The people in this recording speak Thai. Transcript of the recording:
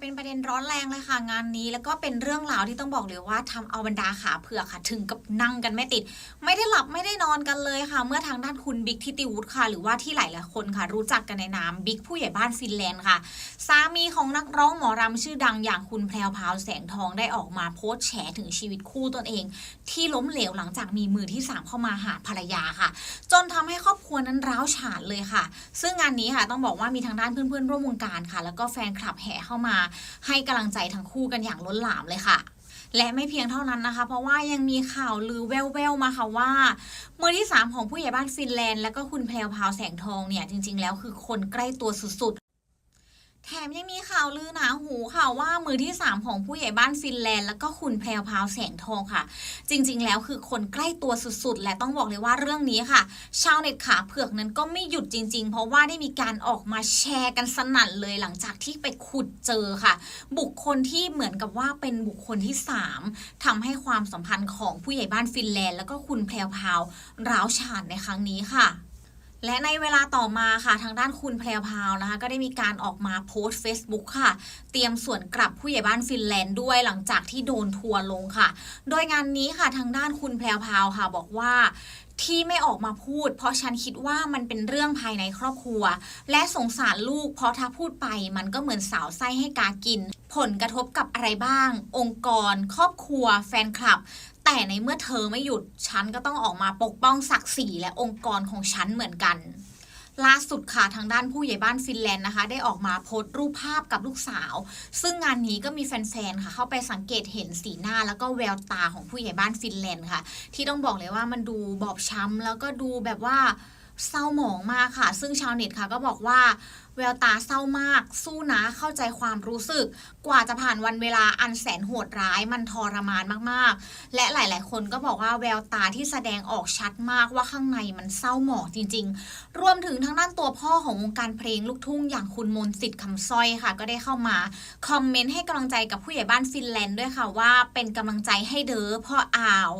เป็นประเด็นร้อนแรงเลยค่ะงานนี้ แล้วก็เป็นเรื่องราวที่ต้องบอกเลยว่าทำเอาบรรดาขาเผือกค่ะ ถึงกับนั่งกันไม่ติด ไม่ได้หลับไม่ได้นอนกันเลยค่ะ เมื่อทางด้านคุณบิ๊กทิติวุฒิค่ะ หรือว่าที่หลายหลายคนค่ะ รู้จักกันในนามบิ๊กผู้ใหญ่บ้านฟินแลนด์ค่ะ สามีของนักร้องหมอรำชื่อดังอย่างคุณแพรวพาวแสงทองได้ออกมาโพสต์แฉถึงชีวิตคู่ตนเอง ที่ล้มเหลวหลังจากมีมือที่สามเข้ามาหาภรรยาค่ะ จนทำให้ครอบครัวนั้นร้าวฉานเลยค่ะ ซึ่งงานนี้ค่ะต้องบอกว่ามีทางด้านเพื่อนๆร่วมวงการค่ะ แล้วก็แฟนคลับแห่เข้ามาให้กำลังใจทั้งคู่กันอย่างล้นหลามเลยค่ะและไม่เพียงเท่านั้นนะคะ เพราะว่ายังมีข่าวลือแว่วๆมาค่ะว่า มือที่ 3 ของผู้ใหญ่บ้านฟินแลนด์ และก็คุณแพลวพาวแสงทองเนี่ย จริง ๆ แล้วคือคนใกล้ตัวสุด ๆ แถมยังมีข่าวลือหนาหูค่ะว่ามือที่ 3 ของผู้ใหญ่บ้านฟินแลนด์ แล้วก็คุณแพรวพาวแสงทองค่ะ จริงๆ แล้วคือคนใกล้ตัวสุดๆ และต้องบอกเลยว่าเรื่องนี้ค่ะ ชาวเน็ตขาเผือกนั้นก็ไม่หยุดจริง ๆ เพราะว่าได้มีการออกมาแชร์กันสนั่นเลยหลังจากที่ไปขุดเจอค่ะ บุคคลที่เหมือนกับว่าเป็นบุคคลที่ 3ทำให้ความสัมพันธ์ของผู้ใหญ่บ้านฟินแลนด์ แล้วก็คุณแพรวพาวร้าวฉานในครั้งนี้ค่ะ และในเวลาต่อมาค่ะทางด้านคุณแพรวพาวนะคะก็ได้มีการออกมาโพสต์ Facebook ค่ะ เตรียมส่วนกลับผู้ใหญ่บ้านฟินแลนด์ด้วยหลังจากที่โดนทัวร์ลงค่ะ โดยงานนี้ค่ะทางด้านคุณแพรวพาวค่ะบอกว่าที่ไม่ออกมาพูด เพราะฉันคิดว่ามันเป็นเรื่องภายในครอบครัว และสงสารลูกเพราะถ้าพูดไปมันก็เหมือนสาวไส้ให้กากิน ผลกระทบกับอะไรบ้าง องค์กร ครอบครัว แฟนคลับ แต่ในเมื่อเธอไม่หยุดฉันก็ต้องออกมาปกป้องศักดิ์ศรีและองค์กรของฉันเหมือนกัน ล่าสุดค่ะทางด้านผู้ใหญ่บ้านฟินแลนด์นะคะ ได้ออกมาโพสต์รูปภาพกับลูกสาว ซึ่งงานนี้ก็มีแฟนๆค่ะ เข้าไปสังเกตเห็นสีหน้าแล้วก็แววตาของผู้ใหญ่บ้านฟินแลนด์ค่ะ ที่ต้องบอกเลยว่ามันดูบอบช้ำแล้วก็ดูแบบว่า เศร้าหมองมากค่ะ ซึ่งชาวเน็ตค่ะก็บอกว่าแววตาเศร้ามาก สู้นะเข้าใจความรู้สึก กว่าจะผ่านวันเวลาอันแสนโหดร้ายมันทรมานมากๆ และหลาย ๆ คนก็บอกว่าแววตาที่แสดงออกชัดมากว่าข้างในมันเศร้าหมองจริง ๆ รวมถึงทางด้านตัวพ่อของวงการเพลงลูกทุ่งอย่างคุณมนสิทธิ์คำสร้อยค่ะ ก็ได้เข้ามาคอมเมนต์ให้กำลังใจกับผู้ใหญ่บ้านฟินแลนด์ด้วยค่ะว่าเป็นกำลังใจให้เด้อพ่ออาว